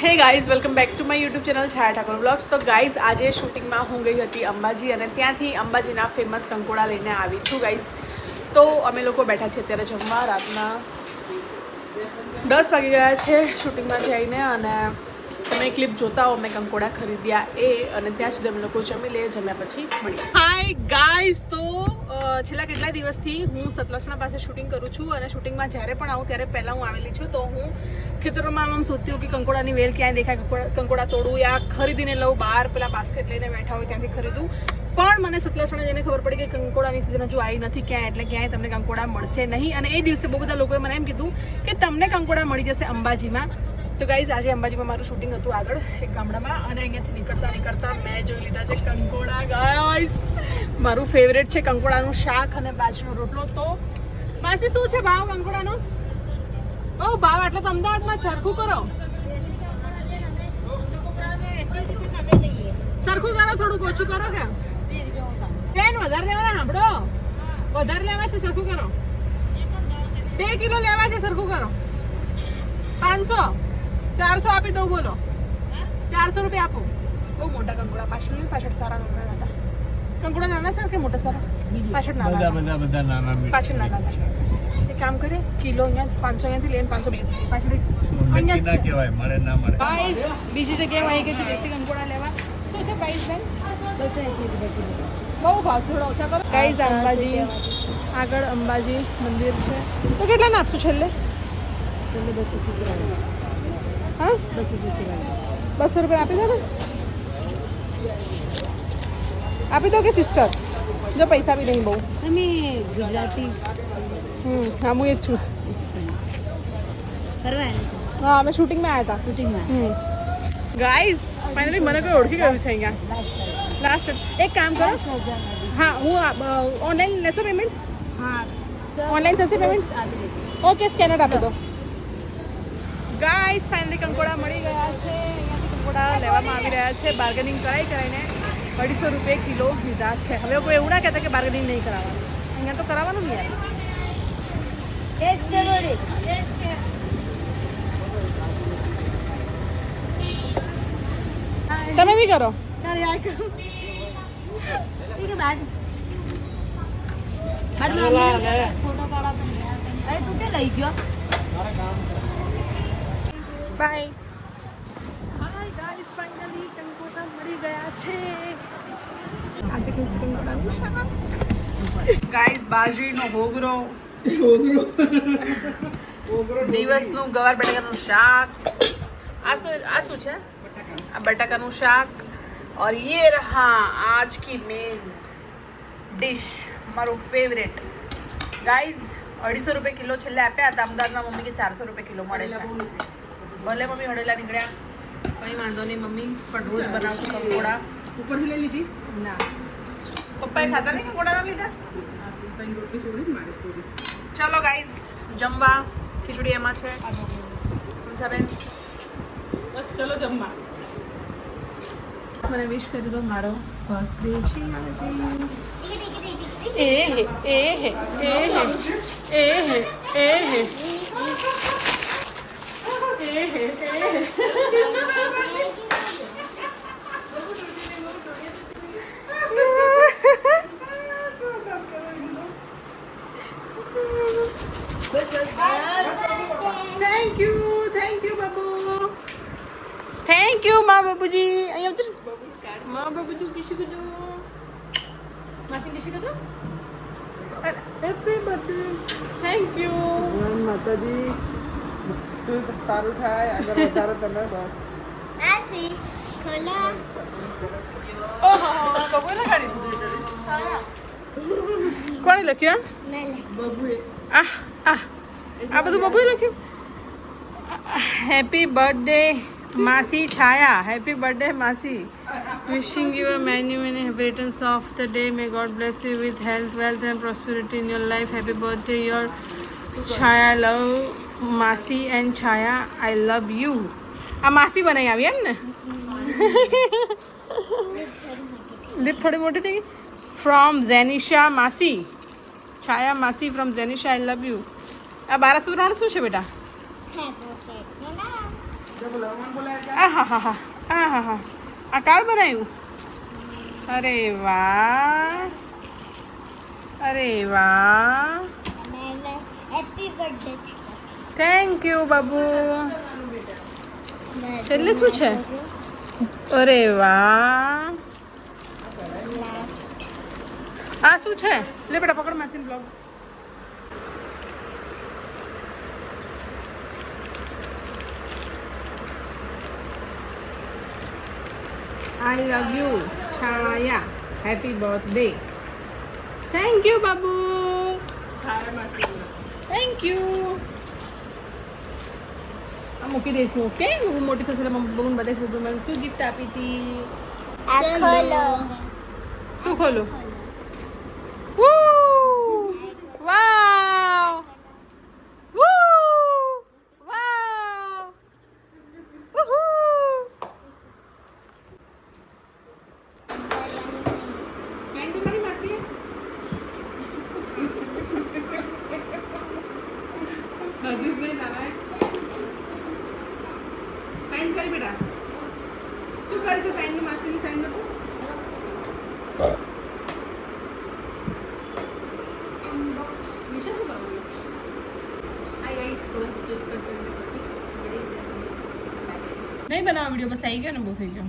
Hey guys welcome back to my YouTube channel Chhaya Thakor vlogs તો guys આજે શૂટિંગમાં હું ગઈ હતી અંબાજી અને ત્યાંથી અંબાજીના ફેમસ કંકોડા લઈને આવી છું ગાઈઝ તો અમે લોકો બેઠા છીએ અત્યારે જમવા, રાતના દસ વાગી ગયા છે શૂટિંગમાંથી આવીને અને તમે ક્લિપ જોતા હો મેં કંકોડા ખરીદ્યા એ, અને ત્યાં સુધી અમે લોકો જમી લઈએ, જમ્યા પછી મળીએ. હાય ગાઈસ તો છેલ્લા કેટલા દિવસથી હું સતલસણા પાસે શૂટિંગ કરું છું અને શૂટિંગમાં જ્યારે પણ આવું ત્યારે પહેલાં હું આવેલી છું, તો હું ખેતરોમાં આમ શોધતી હોઉં કે કંકોડાની વેલ ક્યાંય દેખાય, કંકોડા કંકોડા તોડું યા ખરીદીને લઉં, બહાર પેલા બાસ્કેટ લઈને બેઠા હોય ત્યાંથી ખરીદું. પણ મને સતલાસણા જઈને ખબર પડી કે કંકોડાની સિઝન હજુ આવી નથી ક્યાંય એટલે ક્યાંય તમને કંકોડા મળશે નહીં. અને એ દિવસે બહુ બધા લોકોએ મને એમ કીધું કે તમને કંકોડા મળી જશે અંબાજીમાં. તો ગાઈઝ આજે અંબાજીમાં મારું શૂટિંગ હતું આગળ, એક ગામડામાં, અને અહીંયાથી નીકળતા નીકળતા મેં જોઈ લીધા છે કંકોડા ગાઈઝ મારું ફેવરેટ છે કંકોડાનું શાક અને બાજનો રોટલો. તો, માસી, શું છે ભાવ કંકોડાનો? ઓ, ભાવ આટલો તો અમદાવાદમાં ચરખું કરો. સરખું કરો, થોડુંક ઓછું કરો કે? બેન, વધારે લેવાના, સાંભળો. વધારે લેવા છે, સરખું કરો. બે કિલો લેવા છે, સરખું કરો. પાંચસો. ચારસો આપી દઉં બોલો. ચારસો રૂપિયા આપો. બહુ મોટા કંકોડા પાછળ નહીં, પાછળ સારા નાના હતા કંકોડા નાના સર કે મોટા સારા? પાછળ નાના બધા બધા બધા નાના પાછળ નાના એક કામ કરે કિલો અહીંયા પાંચસો અહીંયાથી લઈને પાંચસો બીજી પાછળ અહીંયા ના કહેવાય મળે ના મળે. પ્રાઇસ બીજી જગ્યાએ આવી ગઈ છે દેશી કંકોડા લેવા. શું છે પ્રાઇસ બેન? બહુ ભાવ છે થોડા ઓછા કરો. ગાઈસ અંબાજી. આગળ અંબાજી મંદિર છે. તો કેટલા નાખશું છેલ્લે? હા બસો રૂપિયા આપી દો ને આપી દો કે સિસ્ટર જો પૈસા બી નહીં બહુ તમે ગુજરાતી હમ હા હું એ જ છું કરવા હા અમે શૂટિંગમાં આવ્યા શૂટિંગમાં હતા ગાઈસ ફાઇનલી મને કોઈ ઓળખી ગયું છે અહીંયા લાસ્ટ એક કામ કરો હા હું ઓનલાઈન લેશો પેમેન્ટ હા ઓનલાઈન થશે પેમેન્ટ ઓકે સ્કેનર આપી દો ગાઈસ ફાઇનલી કંકોડા મળી ગયા છે. અહીંયાથી કંકોડા લેવામાં આવી રહ્યા છે. બાર્ગેનિંગ કરાઈ કરાઈને અઢીસો રૂપિયા કિલો લીધા છે. હવે કોઈ એવું ના કહેતા કે બાર્ગેનિંગ નહીં કરાવવાનું. અહીંયા તો કરાવવાનું ને યાર. એક છે તમે બી કરો. ફોટો પાડા અરે તું કે લઈ ગયો? બાય હાય ગાઈસ ફાઇનલી કંકોડા મળી ગયા છે આજે કઈ છે કંકોડાનું શાક ગાઈસ બાજરીનો ઘોઘરો દિવસનું ગવાર બટાકાનું શાક આ શું આ શું છે આ બટાકાનું શાક और ये रहा आज की मेन ડિશ મારું ફેવરેટ ગાઈઝ અઢીસો રૂપિયા કિલો છેલ્લે આપ્યા હતા અમદાવાદમાં મમ્મી કે ચારસો રૂપિયા કિલો મળે છે ભલે મમ્મી હળેલા નીકળ્યા. કંઈ વાંધો નહીં મમ્મી પણ રોજ બનાવશું કંકોડા ઉપરથી લઈ લીધી? ના. પપ્પાએ ખાતા નહીં કંકોડા ના લીધા? ચલો ગાઈઝ જમવા. ખીચડી એમાં છે. બેન બસ ચલો જમવા. મને વિશ કરી દો મારો બર્થડે છે આજે એ હે એ હે એ હે એ હે એ હે. થેન્ક યુ થેન્ક યુ બાબુ થેન્ક યુ મા બાબુજી અહીંયા ઉતર. મા બાબુજી કિસી કદો માસી કિસી કદો હેપી બર્થડે થેન્ક યુ માતાજી. તું સારું થાય આગળ વધારે તને બસ આસી ખોલા ઓહો બાબુ લગાડી કોણે લખ્યું આ આ આ બધું બબુએ લખ્યું હેપી બર્થડે માસી છાયા હેપી બર્થડે માસી wishing you many many happy returns of the day may God bless you with health wealth and prosperity in your life happy birthday your Chhaya love માસી and Chhaya I love you આ માસી બનાવી આવી એમ ને? Leap થોડી મોટી થઈ ગઈ. ફ્રોમ ઝેનિશા માસી. છાયા માસી from Zenisha I love you આ બારા સુધરાણ શું છે બેટા? આ હા હા બનાવ્યું અરે વાહ. અરે વાહ. હેપી બર્થડે થેન્ક યુ બાબુ છેલ્લે શું છે? અરે વાહ. આ શું છે? લે બેટા પકડ માસીન vlog I love you Chhaya happy birthday thank you Babu Chhaya માસી થેન્ક યુ મૂકી દઈશું ઓકે? હું મોટી થશે એટલે મમ્મી બહુ બતાવીશ બબુ મને શું ગિફ્ટ આપી હતી. શું ખોલું Woo! Wow! Woo! Wow! Woohoo! Sign to મારી માસી હસીશ નહીં નાલાયક સાઈન કરી બેટા શું કરશે સાઈન માસીની સાઈનનું અનબોક્સ નીચે શું કરવાનું આ ગાઈસ તો કેક કટ કરીને પછી નહીં બનાવો વીડિયો બસ આવી ગયો ને બહુ થઈ ગયો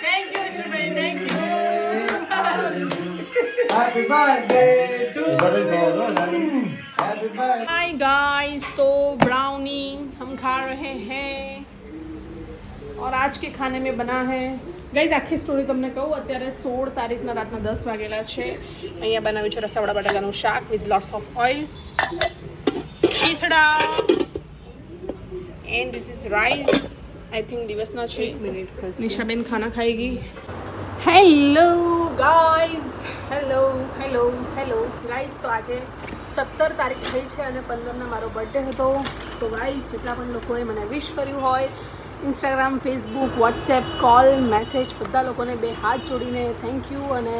Thank you, Shumay. Thank you. Hi guys तो ब्राउनी हम खा रहे हैं और आज के खाने में बना है ગાઈઝ આખી સ્ટોરી તમને કહું અત્યારે સોળ તારીખના રાતના દસ વાગેલા છે અહીંયા બનાવ્યું છે રસાવાળા બટાકાનું શાક with lots of oil khichda and this is rice I think દિવસના છે નિશાબેન ખાના ખાઈ ગઈ hello guys hello hello hello. Guys તો આજે સત્તર તારીખ થઈ છે અને પંદરના મારો બર્થડે હતો. તો ગાઈઝ જેટલા પણ લોકોએ મને વિશ કર્યું હોય Instagram Facebook WhatsApp call message બધા લોકોને બે હાથ જોડીને થેન્ક યુ અને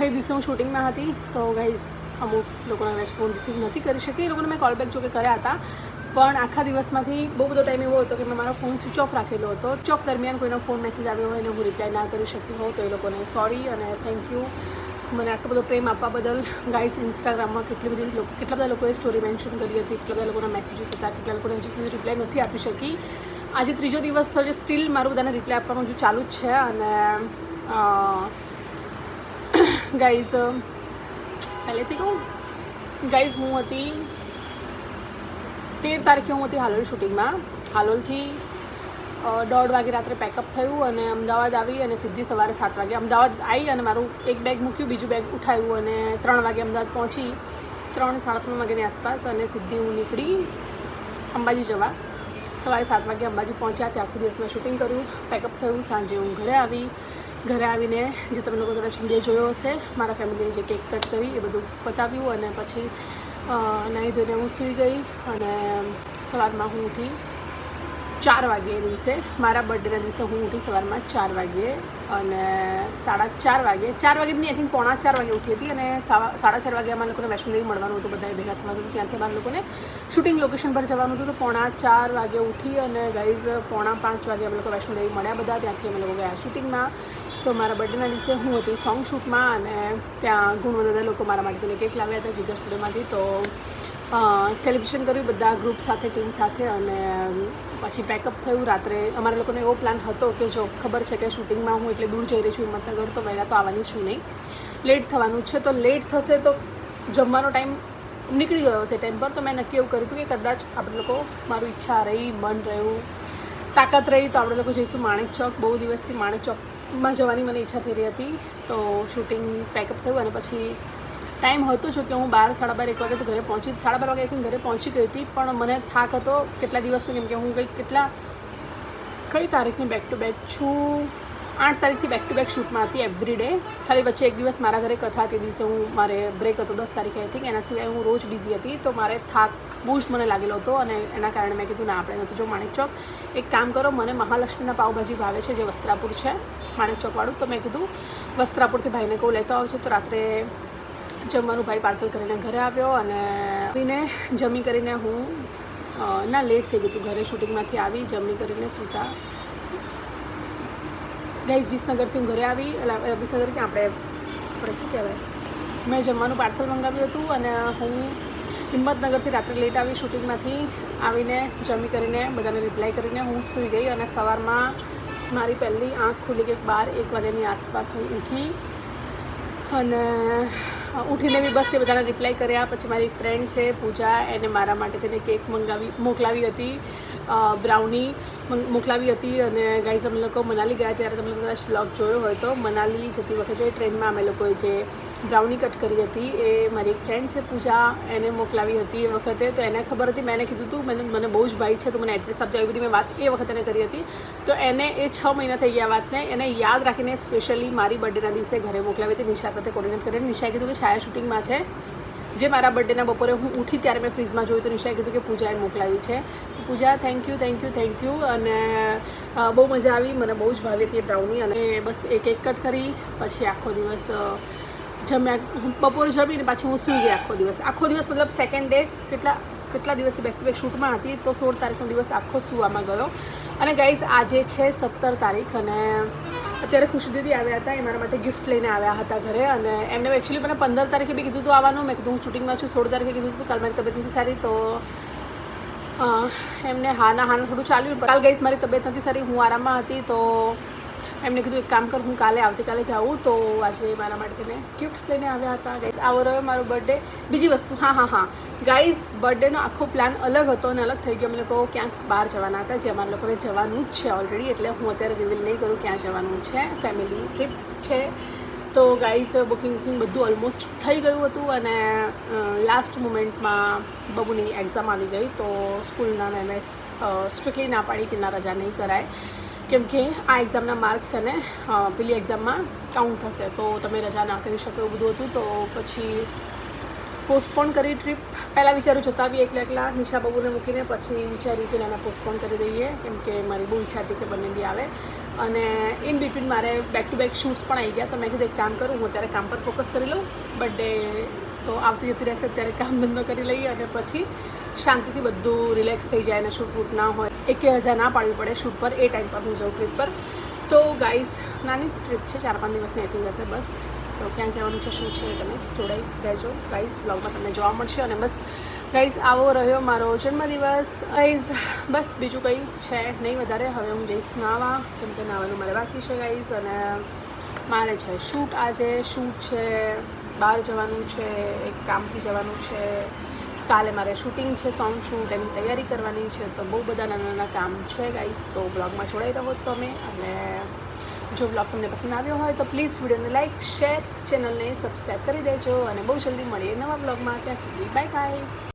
એ દિવસે હું શૂટિંગમાં હતી, તો ગાઈઝ અમુક લોકોના મેં ફોન રિસીવ નથી કરી શકી. એ લોકોને મેં કોલ બેક જોકે કર્યા હતા. પણ આખા દિવસમાંથી બહુ બધો ટાઈમ એવો હતો કે મેં મારો ફોન સ્વિચ ઓફ રાખેલો હતો. સ્વિચ ઓફ દરમિયાન કોઈનો ફોન મેસેજ આવ્યો હોય અને હું રિપ્લાય ના કરી શકી હોઉં તો એ લોકોને સોરી અને થેન્ક યુ મને આટલો બધો પ્રેમ આપવા બદલ ગાઈસ ઇન્સ્ટાગ્રામમાં કેટલી બધી કેટલા બધા લોકોએ સ્ટોરી મેન્શન કરી હતી, કેટલા બધા લોકોના મેસેજીસ હતા, કેટલા લોકોને હજી સુધી રિપ્લાય નથી આપી શકી. આજે ત્રીજો દિવસ થયો છે સ્ટીલ મારું બધાને રિપ્લાય આપવાનું હજુ ચાલુ જ છે અને ગાઈઝ પહેલેથી કહું ગાઈઝ હું હતી તેર તારીખે હું હતી હાલોલ શૂટિંગમાં. હાલોલથી દોઢ વાગે રાત્રે પેકઅપ થયું અને અમદાવાદ આવી અને સીધી સવારે સાત વાગે અમદાવાદ આવી અને મારું એક બેગ મૂક્યું, બીજું બેગ ઉઠાવ્યું અને ત્રણ વાગે અમદાવાદ પહોંચી. ત્રણ, સાડા ત્રણ વાગ્યાની આસપાસ અને સીધી હું નીકળી અંબાજી જવા. સવારે સાત વાગે અંબાજી પહોંચ્યા, ત્યાં આખું દિવસમાં શૂટિંગ કર્યું પેકઅપ થયું, સાંજે હું ઘરે આવી. ઘરે આવીને જે તમે લોકો કદાચ વીડિયો જોયો હશે, મારા ફેમિલીએ જે કેક કટ કરી એ બધું પતાવ્યું અને પછી નાહી ધોઈને હું સૂઈ ગઈ અને સવારમાં હું ઉઠી ચાર વાગે એ દિવસે, મારા બર્થડેના દિવસે હું ઉઠી સવારમાં ચાર વાગ્યે અને સાડા ચાર વાગે ચાર વાગે નહીં આઈ થિંક પોણા ચાર વાગે ઉઠી હતી અને સાડા ચાર વાગે અમારા લોકોને વૈષ્ણોદેવી મળવાનું હતું, બધાએ ભેગા થવાનું હતું, ત્યાંથી અમારા લોકોને શૂટિંગ લોકેશન પર જવાનું હતું, તો પોણા ચાર વાગે ઉઠી અને ગાઈઝ પોણા પાંચ વાગે અમે લોકો વૈષ્ણોદેવી મળ્યા બધા, ત્યાંથી અમે લોકો ગયા શૂટિંગમાં તો મારા બર્થડેના દિવસે હું હતી સોંગ શૂટમાં અને ત્યાં ઘણા બધા લોકો મારા માટે કેક લાવ્યા હતા જીગર સ્ટુડિયોમાંથી તો સેલિબ્રેશન કર્યું બધા ગ્રુપ સાથે ટીમ સાથે અને પછી પેકઅપ થયું રાત્રે. અમારા લોકોને એવો પ્લાન હતો કે જો ખબર છે કે શૂટિંગમાં હું એટલે દૂર જઈ રહી છું હિંમતનગર, તો વહેલા તો આવવાની છું નહીં. લેટ થવાનું છે. તો લેટ થશે તો જમવાનો ટાઈમ નીકળી ગયો હશે ટાઈમ પર. તો મેં નક્કી એવું કર્યું હતું કે કદાચ આપણે લોકો મારું ઈચ્છા રહી, મન રહ્યું, તાકાત રહી તો આપણે લોકો જઈશું માણેક ચોક. બહુ દિવસથી માણેક ચોકમાં જવાની મને ઈચ્છા થઈ રહી હતી, તો શૂટિંગ પેકઅપ થયું અને પછી ટાઈમ હતો જો કે હું બાર, સાડા બાર, એક વાગે તો ઘરે પહોંચી સાડા બાર વાગે ઘરે પહોંચી ગઈ હતી, પણ મને થાક હતો કેટલા દિવસથી, કેમ કે હું કંઈક કેટલા, કઈ તારીખની બેક ટુ બેક છું? આઠ તારીખથી બેક ટુ બેક શૂટમાં હતી એવરી ડે ખાલી વચ્ચે એક દિવસ મારા ઘરે કથા તે દિવસે હું મારે બ્રેક હતો દસ તારીખે હતી એના સિવાય હું રોજ બિઝી હતી, તો મારે થાક બહુ જ મને લાગેલો હતો અને એના કારણે મેં કીધું, ના, આપણે નથી જો માણેક ચોક. એક કામ કરો, મને મહાલક્ષ્મીના પાઉભાજી ભાવે છે, જે વસ્ત્રાપુર છે, માણેક ચોકવાળું. તો મેં કીધું, વસ્ત્રાપુરથી ભાઈને કહું, લેતો આવશે તો રાત્રે જમવાનું ભાઈ પાર્સલ કરીને ઘરે આવ્યો અને આવીને જમી કરીને હું ના લેટ થઈ ગયું હતું ઘરે શૂટિંગમાંથી આવી, જમી કરીને સૂતા. ગાઈઝ વિસનગરથી ઘરે આવી એટલે વિસનગરથી આપણે આપણે શું કહેવાય? મેં જમવાનું પાર્સલ મંગાવ્યું હતું અને હું હિંમતનગરથી રાત્રે લેટ આવી શૂટિંગમાંથી આવીને જમી કરીને બધાને રિપ્લાય કરીને હું સૂઈ ગઈ અને સવારમાં મારી પહેલી આંખ ખુલી ગઈ બાર એક વાગ્યાની આસપાસ હું ઉઠી અને ઉઠીને બી બસ એ બધાને રિપ્લાય કર્યા. પછી મારી ફ્રેન્ડ છે, પૂજા, એને મારા માટે તેને કેક મંગાવી, મોકલાવી હતી બ્રાઉની મોકલાવી હતી અને ગાઈઝ અમે લોકો મનાલી ગયા ત્યારે તમે કદાચ વ્લોગ જોયો હોય તો. મનાલી જતી વખતે ટ્રેનમાં અમે લોકોએ જે બ્રાઉની કટ કરી હતી. એ મારી એક ફ્રેન્ડ છે, પૂજા, એને મોકલાવી હતી એ વખતે. તો એને ખબર હતી, મેં કીધું હતું મને મને બહુ જ ભાઈ છે, તો મને એડ્રેસ આપજો. એવી બધી મેં વાત એ વખતે એને કરી હતી. તો એને એ છ મહિના થઈ ગયા વાતને, એને યાદ રાખીને સ્પેશિયલી મારી બર્થડેના દિવસે ઘરે મોકલાવી હતી, નિશા સાથે કોર્ડિનેટ કરીને. નિશાએ કીધું કે, છાયા શૂટિંગમાં છે. જે મારા બર્થડેના બપોરે હું ઉઠી ત્યારે મેં ફ્રીજમાં જોયું તો નિશાએ કીધું કે, પૂજાએ મોકલાવી છે. તો Pooja thank you thank you thank you અને બહુ મજા આવી. મને બહુ જ ભાવી હતી એ બ્રાઉની અને બસ એક એક કટ કરી. પછી આખો દિવસ જમ્યા બપોરે જમીને પાછી હું સૂઈ ગઈ આખો દિવસ. આખો દિવસ મતલબ સેકન્ડ ડે કેટલા કેટલા દિવસથી બેક ટુ બેક શૂટમાં હતી, તો સોળ તારીખનો દિવસ આખો સૂવામાં ગયો. અને ગાઈઝ આજે છે સત્તર તારીખ અને અત્યારે ખુશી દીદી આવ્યા હતા, એ મારા માટે ગિફ્ટ લઈને આવ્યા હતા ઘરે. અને એમને એકચ્યુઅલી મને પંદર તારીખે બી કીધું હતું આવવાનું. મેં કીધું, હું શૂટિંગમાં છું, સોળ તારીખે કીધું હતું, કાલ મારી તબિયત નથી સારી. તો એમને હાના હાના થોડું ચાલ્યું. કાલ ગઈશ મારી તબિયત નથી સારી, હું આરામમાં હતી, તો એમને કીધું, એક કામ કર, હું કાલે આવતીકાલે જાઉં. તો આજે મારા માટે તેને ગિફ્ટ્સ લઈને આવ્યા હતા. ગાઈઝ આવો રહ્યો મારો બર્થડે બીજી વસ્તુ, હા હા હા. ગાઈઝ બર્થડેનો આખો પ્લાન અલગ હતો અને અલગ થઈ ગયો. અમે લોકો ક્યાંક બહાર જવાના હતા જે અમારા લોકોને જવાનું જ છે ઓલરેડી એટલે હું અત્યારે રિવીલ નહીં કરું ક્યાં જવાનું છે. ફેમિલી ટ્રીપ છે. તો ગાઈઝ બુકિંગ બુકિંગ બધું ઓલમોસ્ટ થઈ ગયું હતું અને લાસ્ટ મોમેન્ટમાં બબુની એક્ઝામ આવી ગઈ. તો સ્કૂલના મેમે સ્ટ્રિક્ટલી ના પાડી કે ના રજા નહીં કરાય. કેમ કે આ એક્ઝામના માર્ક્સ ને પેલી એક્ઝામમાં કાઉન્ટ થશે. તો તમે રજા ના કરી શકો એવું બધું હતું. તો પછી પોસ્ટપોન કરી ટ્રીપ પહેલાં વિચારું જતા આવીએ એકલા એકલા નિશા બાબુને મૂકીને પછી વિચાર્યું કે એને પોસ્ટપોન કરી દઈએ. કેમ કે મારી બહુ ઈચ્છા હતી કે બંને બી આવે. અને ઇન બિટવીન મારે બેક ટુ બેક શૂટ્સ પણ આવી ગયા. તો મેં કીધું, એક કામ કરું, હું અત્યારે કામ પર ફોકસ કરી લઉં. બર્થડે તો આવતી જતી રહેશે, ત્યારે કામ ધંધો કરી લઈએ. અને પછી શાંતિથી બધું રિલેક્સ થઈ જાય અને શૂટ વૂટ ના હોય, એક રજા ના પાડવી પડે શૂટ પર, એ ટાઈમ પર હું જાઉં ટ્રીપ પર. તો ગાઈઝ નાની ટ્રીપ છે, ચાર પાંચ દિવસની આઈ થિંક હશે, બસ. તો ક્યાં જવાનું છે, શું છે, તમે જોડાઈ રહેજો. ગાઈઝ બ્લોગમાં તમને જોવા મળશે અને બસ. ગાઈઝ આવો રહ્યો મારો જન્મદિવસ. ગાઈઝ બસ, બીજું કંઈ છે નહીં વધારે. હવે હું જઈશ નાવા, કેમ કે નાવાનું મારે બાકી છે ગાઈઝ અને મારે છે શૂટ આજે. શૂટ છે, બહાર જવાનું છે, એક કામથી જવાનું છે. કાલે મારે શૂટિંગ છે સોંગ શૂટ એની તૈયારી કરવાની છે, તો બહુ બધા નાના નાના કામ છે ગાઈસ તો બ્લોગમાં જોડાઈ રહો તમે અને જો બ્લોગ તમને પસંદ આવ્યો હોય, તો પ્લીઝ વિડીયોને લાઇક શેર ચેનલને સબસ્ક્રાઈબ કરી દેજો અને બહુ જલ્દી મળીએ નવા બ્લોગમાં ત્યાં સુધી બાય બાય